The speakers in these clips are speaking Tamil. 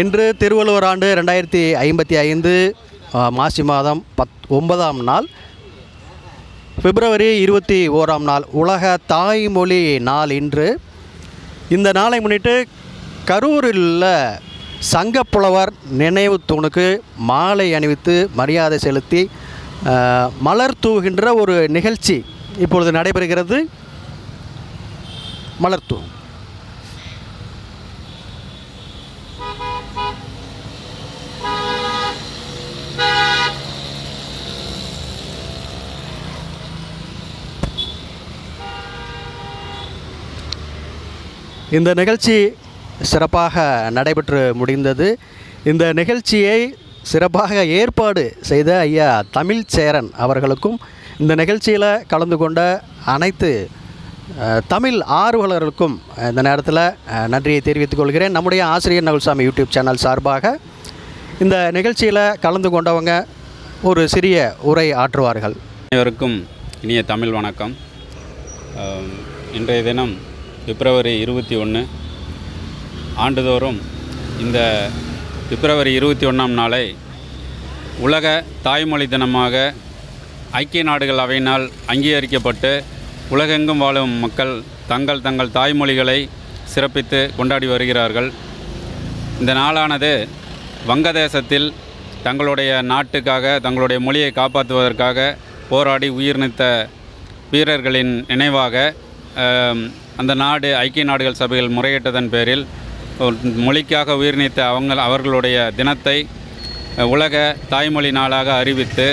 இன்று திருவள்ளுவர் ஆண்டு ரெண்டாயிரத்தி ஐம்பத்தி ஐந்து மாசி மாதம் பத் ஒன்பதாம் நாள். பிப்ரவரி இருபத்தி ஓராம் நாள் உலக தாய்மொழி நாள் இன்று. இந்த நாளை முன்னிட்டு கரூரில் உள்ள சங்கப்புலவர் நினைவு தூணுக்கு மாலை அணிவித்து மரியாதை செலுத்தி மலர் தூவுகின்ற ஒரு நிகழ்ச்சி இப்பொழுது நடைபெறுகிறது. மலர் தூ இந்த நிகழ்ச்சி சிறப்பாக நடைபெற்று முடிந்தது. இந்த நிகழ்ச்சியை சிறப்பாக ஏற்பாடு செய்த ஐயா தமிழ்ச்சேரன் அவர்களுக்கும் இந்த நிகழ்ச்சியில் கலந்து கொண்ட அனைத்து தமிழ் ஆர்வலர்களுக்கும் இந்த நேரத்தில் நன்றியை தெரிவித்துக் கொள்கிறேன். நம்முடைய ஆசிரியர் நகுல்சாமி யூடியூப் சேனல் சார்பாக இந்த நிகழ்ச்சியில் கலந்து கொண்டவங்க ஒரு சிறிய உரை ஆற்றுவார்கள். அனைவருக்கும் இனிய தமிழ் வணக்கம். இன்றைய தினம் பிப்ரவரி இருபத்தி ஒன்று ஆண்டுதோறும் இந்த பிப்ரவரி இருபத்தி ஒன்றாம் நாளை உலக தாய்மொழி தினமாக ஐக்கிய நாடுகள் அவையினால் அங்கீகரிக்கப்பட்டு உலகெங்கும் வாழும் மக்கள் தங்கள் தங்கள் தாய்மொழிகளை சிறப்பித்து கொண்டாடி வருகிறார்கள். இந்த நாளானது வங்கதேசத்தில் தங்களுடைய நாட்டுக்காக தங்களுடைய மொழியை காப்பாற்றுவதற்காக போராடி உயிர் நீத்த வீரர்களின் நினைவாக அந்த நாடு ஐக்கிய நாடுகள் சபையில் முறையிட்டதன் பேரில் மொழிக்காக உயிர் நீத்த அவங்க அவர்களுடைய தினத்தை உலக தாய்மொழி நாளாக அறிவித்து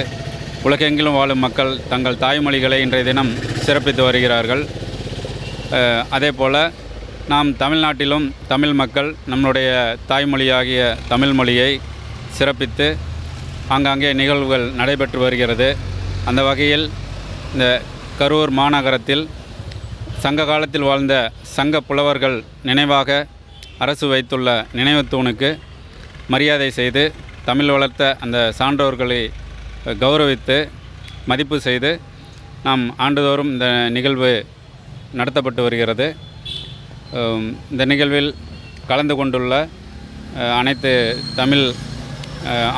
உலகெங்கிலும் வாழும் மக்கள் தங்கள் தாய்மொழிகளை இன்றைய தினம் சிறப்பித்து வருகிறார்கள். அதே போல் நாம் தமிழ்நாட்டிலும் தமிழ் மக்கள் நம்மளுடைய தாய்மொழியாகிய தமிழ் மொழியை சிறப்பித்து ஆங்காங்கே நிகழ்வுகள் நடைபெற்று வருகிறது. அந்த வகையில் இந்த கரூர் மாநகரத்தில் சங்க காலத்தில் வாழ்ந்த சங்க புலவர்கள் நினைவாக அரசு வைத்துள்ள நினைவு தூணுக்கு மரியாதை செய்து தமிழ் வளர்த்த அந்த சான்றோர்களை கௌரவித்து மதிப்பு செய்து நாம் ஆண்டுதோறும் இந்த நிகழ்வு நடத்தப்பட்டு வருகிறது. இந்த நிகழ்வில் கலந்து கொண்டுள்ள அனைத்து தமிழ்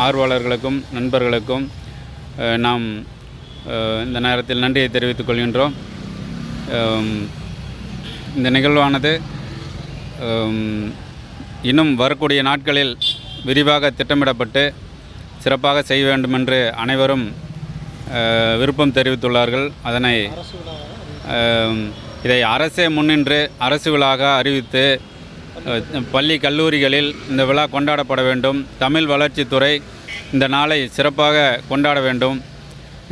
ஆர்வலர்களுக்கும் நண்பர்களுக்கும் நாம் இந்த நேரத்தில் நன்றியை தெரிவித்துக் கொள்கின்றோம். இந்த நிகழ்வானது இன்னும் வரக்கூடிய நாட்களில் விரிவாக திட்டமிடப்பட்டு சிறப்பாக செய்ய வேண்டும் என்று அனைவரும் விருப்பம் தெரிவித்துள்ளார்கள். அதனை இதை அரசே முன்னின்று அரசு விழாக அறிவித்து பள்ளி கல்லூரிகளில் இந்த விழா கொண்டாடப்பட வேண்டும். தமிழ் வளர்ச்சித்துறை இந்த நாளை சிறப்பாக கொண்டாட வேண்டும்.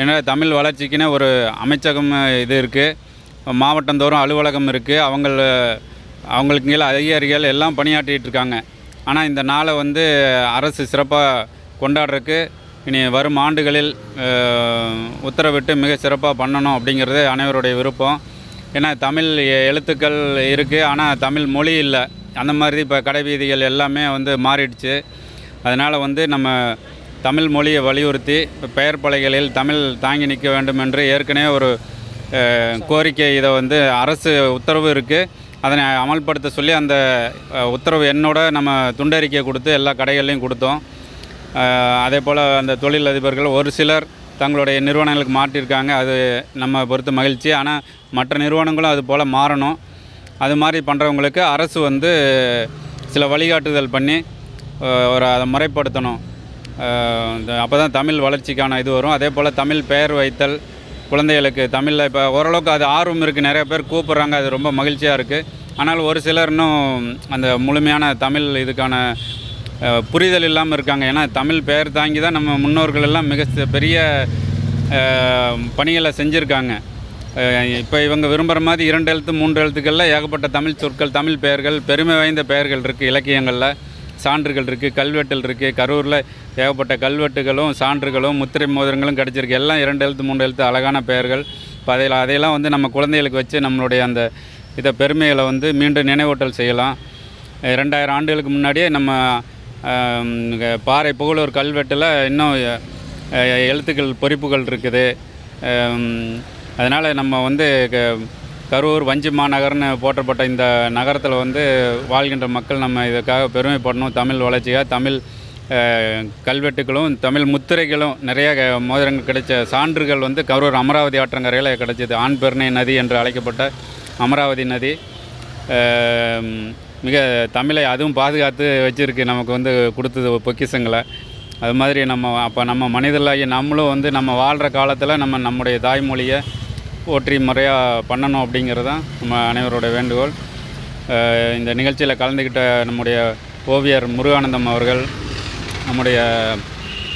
ஏன்னா தமிழ் வளர்ச்சிக்குன்னு ஒரு அமைச்சகம் இது இருக்குது மாவட்டந்தோறும் அலுவலகம் இருக்குது அவங்க அவங்களுக்கு கீழே அதிகாரிகள் எல்லாம் பணியாற்றிட்டு இருக்காங்க. ஆனால் இந்த நாளை வந்து அரசு சிறப்பாக கொண்டாடுறதுக்கு இனி வரும் ஆண்டுகளில் உத்தரவிட்டு மிக சிறப்பாக பண்ணணும் அப்படிங்கிறது அனைவருடைய விருப்பம். ஏன்னா தமிழ் எழுத்துக்கள் இருக்குது ஆனால் தமிழ் மொழி இல்லை. அந்த மாதிரி இப்போ கடைவீதிகள் எல்லாமே வந்து மாறிடுச்சு. அதனால் வந்து நம்ம தமிழ் மொழியை வலியுறுத்தி பெயர் பலகைகளில் தமிழ் தாங்கி நிற்க வேண்டும் என்று ஏற்கனவே ஒரு கோரிக்கை இதை வந்து அரசு உத்தரவு இருக்குது அதனை அமல்படுத்த சொல்லி அந்த உத்தரவு என்னோட நம்ம துண்டறிக்கை கொடுத்து எல்லா கடைகள்லையும் கொடுத்தோம். அதே போல் அந்த தொழிலதிபர்கள் ஒரு சிலர் தங்களுடைய நிறுவனங்களுக்கு மாற்றியிருக்காங்க அது நம்ம பொறுத்து மகிழ்ச்சி. ஆனால் மற்ற நிறுவனங்களும் அது போல் மாறணும். அது மாதிரி பண்ணுறவங்களுக்கு அரசு வந்து சில வழிகாட்டுதல் பண்ணி ஒரு அதை முறைப்படுத்தணும். அப்போ தான் தமிழ் வளர்ச்சிக்கான இது வரும். அதே போல் தமிழ் பெயர் வைத்தல் குழந்தைகளுக்கு தமிழில் இப்போ ஓரளவுக்கு அது ஆர்வம் இருக்குது நிறைய பேர் கூப்பிட்றாங்க. அது ரொம்ப மகிழ்ச்சியாக இருக்குது ஆனால் ஒரு சிலர் இன்னும் அந்த முழுமையான தமிழ் இதுக்கான புரிதல் இல்லாமல் இருக்காங்க. ஏன்னா தமிழ் பெயர் தாங்கி தான் நம்ம முன்னோர்கள் எல்லாம் மிக பெரிய பணிகளை செஞ்சுருக்காங்க. இப்போ இவங்க விரும்புகிற மாதிரி இரண்டு எழுத்து மூன்று எழுத்துக்களில் ஏகப்பட்ட தமிழ் சொற்கள் தமிழ் பெயர்கள் பெருமை வாய்ந்த பெயர்கள் இருக்குது இலக்கியங்களில். சான்றுகள் இருக்குது கல்வெட்டுகள் இருக்குது கரூரில் ஏகப்பட்ட கல்வெட்டுகளும் சான்றுகளும் முத்திரை மோதிரங்களும் கிடச்சிருக்கு. எல்லாம் இரண்டு எழுத்து மூன்று எழுத்து அழகான பெயர்கள். இப்போ அதில் அதையெல்லாம் வந்து நம்ம குழந்தைகளுக்கு வச்சு நம்மளுடைய அந்த இதை பெருமைகளை வந்து மீண்டும் நினைவூட்டல் செய்யலாம். ரெண்டாயிரம் ஆண்டுகளுக்கு முன்னாடியே நம்ம பாறை புகழூர் கல்வெட்டில் இன்னும் எழுத்துக்கள் பொறிப்புகள் இருக்குது. அதனால் நம்ம வந்து க- கரூர் வஞ்சி மாநகர்னு போற்றப்பட்ட இந்த நகரத்தில் வந்து வாழ்கின்ற மக்கள் நம்ம இதுக்காக பெருமைப்படணும். தமிழ் வளர்ச்சியாக தமிழ் கல்வெட்டுகளும் தமிழ் முத்திரைகளும் நிறைய மோதிரங்கள் கிடைச்ச சான்றுகள் வந்து கரூர் அமராவதி ஆற்றங்கரையில் கிடைச்சது. ஆண் பெருணை நதி என்று அழைக்கப்பட்ட அமராவதி நதி. மிக தமிழை அதுவும் பாதுகாத்து வச்சிருக்கு. நமக்கு வந்து கொடுத்தது பொக்கிஷங்களை. அது மாதிரி நம்ம அப்போ நம்ம மனிதர்களாகி நம்மளும் வந்து நம்ம வாழ்கிற காலத்தில் நம்ம நம்முடைய தாய்மொழியை போற்றி முறையாக பண்ணணும் அப்படிங்கிறது தான் நம்ம அனைவரோட வேண்டுகோள். இந்த நிகழ்ச்சியில் கலந்துக்கிட்ட நம்முடைய ஓவியர் முருகானந்தம் அவர்கள் நம்முடைய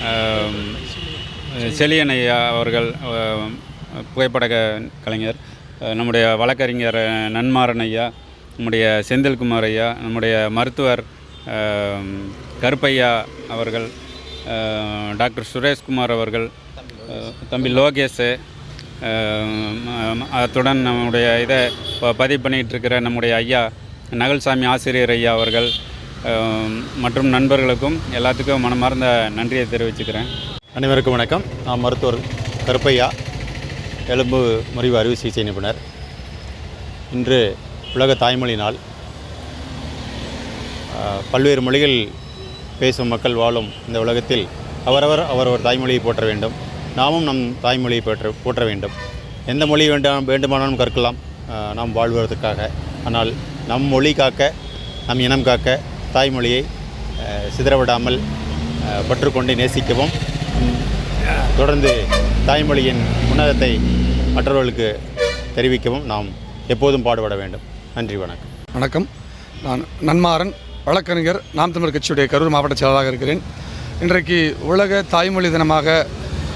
அஹ், செலியன் ஐயா அவர்கள் புகைப்பட கலைஞர் நம்முடைய வழக்கறிஞர் நன்மாறன் ஐயா நம்முடைய செந்தில்குமார் ஐயா நம்முடைய மருத்துவர் கருப்பையா அவர்கள் டாக்டர் சுரேஷ்குமார் அவர்கள் தம்பி லோகேஷ் அத்துடன் நம்முடைய இதை ப- பதிவு பண்ணிகிட்டு இருக்கிற நம்முடைய ஐயா நகல்சாமி ஆசிரியர் ஐயா அவர்கள் மற்றும் நண்பர்களுக்கும் எல்லாத்துக்கும் மனமார்ந்த நன்றியை தெரிவிச்சுக்கிறேன். அனைவருக்கும் வணக்கம். நான் மருத்துவர் கருப்பையா எலும்பு முறிவு அறுவை சிகிச்சை நிபுணர். இன்று உலக தாய்மொழி நாள். பல்வேறு மொழிகள் பேசும் மக்கள் வாழும் இந்த உலகத்தில் அவரவர் அவரவர் தாய்மொழியை போற்ற வேண்டும். நாமும் நம் தாய்மொழியை போற்ற போற்ற வேண்டும். எந்த மொழி வேண்டாம் வேண்டுமானாலும் கற்கலாம். நாம் வாழ்வதற்காக. ஆனால் நம் மொழி காக்க நம் இனம் காக்க தாய்மொழியை சிதறவிடாமல் பற்றுக்கொண்டு நேசிக்கவும் தொடர்ந்து தாய்மொழியின் உன்னதத்தை மற்றவர்களுக்கு தெரிவிக்கவும் நாம் எப்போதும் பாடுபட வேண்டும். நன்றி வணக்கம். வணக்கம். நான் நன்மாறன் வழக்கறிஞர் நாம் தமிழர் கட்சியுடைய கரூர் மாவட்ட செயலாளராக இருக்கிறேன். இன்றைக்கு உலக தாய்மொழி தினமாக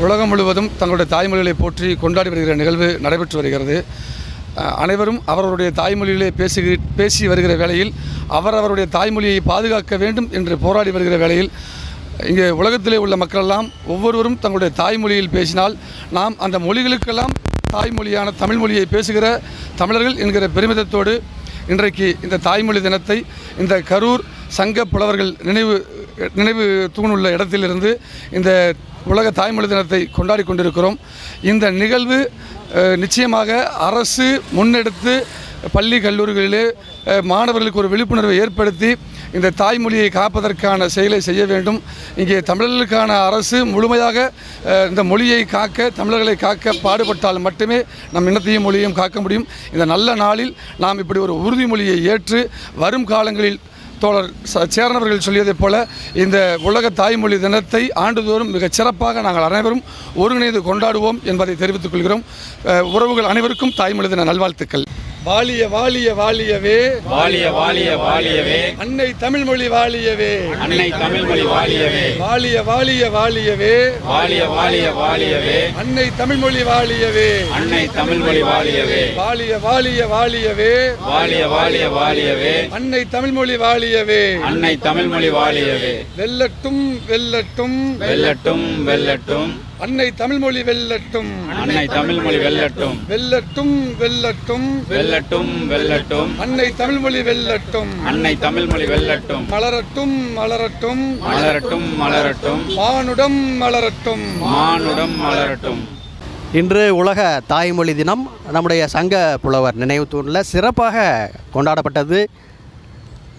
உலகம் முழுவதும் தங்களுடைய தாய்மொழிகளை போற்றி கொண்டாடி வருகிற நிகழ்வு நடைபெற்று வருகிறது. அனைவரும் அவரவருடைய தாய்மொழியிலே பேசுகிற பேசி வருகிற வேளையில் அவரவருடைய தாய்மொழியை பாதுகாக்க வேண்டும் என்று போராடி வருகிற வேளையில் இங்கே உலகத்திலே உள்ள மக்களெல்லாம் ஒவ்வொருவரும் தங்களுடைய தாய்மொழியில் பேசினால் நாம் அந்த மொழிகளுக்கெல்லாம் தாய்மொழியான தமிழ் மொழியை பேசுகிற தமிழர்கள் என்கிற பெருமிதத்தோடு இன்றைக்கு இந்த தாய்மொழி தினத்தை இந்த கரூர் சங்க புலவர்கள் நினைவு நினைவு தூணுள்ள இடத்திலிருந்து இந்த உலக தாய்மொழி தினத்தை கொண்டாடி கொண்டிருக்கிறோம். இந்த நிகழ்வு நிச்சயமாக அரசு முன்னெடுத்து பள்ளி கல்லூரிகளிலே மாணவர்களுக்கு ஒரு விழிப்புணர்வை ஏற்படுத்தி இந்த தாய்மொழியை காப்பதற்கான செயலை செய்ய வேண்டும். இங்கே தமிழர்களுக்கான அரசு முழுமையாக இந்த மொழியை காக்க தமிழர்களை காக்க பாடுபட்டால் மட்டுமே நம் இனத்தையும் மொழியையும் காக்க முடியும். இந்த நல்ல நாளில் நாம் இப்படி ஒரு உறுதிமொழியை ஏற்று வரும் காலங்களில் தோழர் சேரனவர்கள் சொல்லியதைப் போல இந்த உலக தாய்மொழி தினத்தை ஆண்டுதோறும் மிகச் சிறப்பாக நாங்கள் அனைவரும் ஒருங்கிணைந்து கொண்டாடுவோம் என்பதை தெரிவித்துக் கொள்கிறோம். உறவுகள் அனைவருக்கும் தாய்மொழி தின நல்வாழ்த்துக்கள். வாலிய வாலிய வாலியவே. வாலிய வாலிய வாலியவே. அன்னை தமிழ்மொழி வாலியவே. அன்னை தமிழ்மொழி வாலியவே. வாலிய வாலிய வாலியவே. வாலிய வாலிய வாலியவே. அன்னை தமிழ்மொழி வாலியவே. அன்னை தமிழ்மொழி வாலியவே. வாலிய வாலிய வாலியவே. வாலிய வாலிய வாலியவே. அன்னை தமிழ்மொழி வாலியவே. அன்னை தமிழ்மொழி வாலியவே. வெல்லட்டும் வெல்லட்டும். வெல்லட்டும் வெல்லட்டும். அன்னை தமிழ்மொழி வெல்லட்டும். அன்னை தமிழ்மொழி வெல்லட்டும். வெல்லட்டும் வெல்லட்டும். வெல்லட்டும் வெல்லட்டும். அன்னை தமிழ்மொழி வெல்லட்டும். அன்னை தமிழ்மொழி வெல்லட்டும். மலரட்டும் மலரட்டும். மலரட்டும் மலரட்டும். மானுடம் மலரட்டும். மானுடம் மலரட்டும். இன்று உலக தாய்மொழி தினம். நம்முடைய சங்க புலவர் நினைவு தூணில் சிறப்பாக கொண்டாடப்பட்டது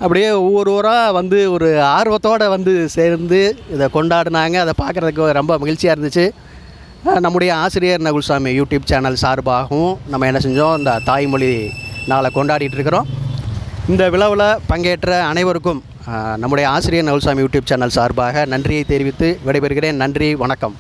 அப்படியே ஒவ்வொரு ஊராக வந்து ஒரு ஆர்வத்தோடு வந்து சேர்ந்து இதை கொண்டாடினாங்க. அதை பார்க்குறதுக்கு ரொம்ப மகிழ்ச்சியாக இருந்துச்சு. நம்முடைய ஆசிரியர் நகுல்சாமி யூடியூப் சேனல் சார்பாகவும் நம்ம என்ன செஞ்சோம்? இந்த தாய்மொழி நாளை கொண்டாடிட்டு இருக்கிறோம். இந்த விழாவில் பங்கேற்ற அனைவருக்கும் நம்முடைய ஆசிரியர் நகுல்சாமி யூடியூப் சேனல் சார்பாக நன்றியை தெரிவித்து விடைபெறுகிறேன். நன்றி வணக்கம்.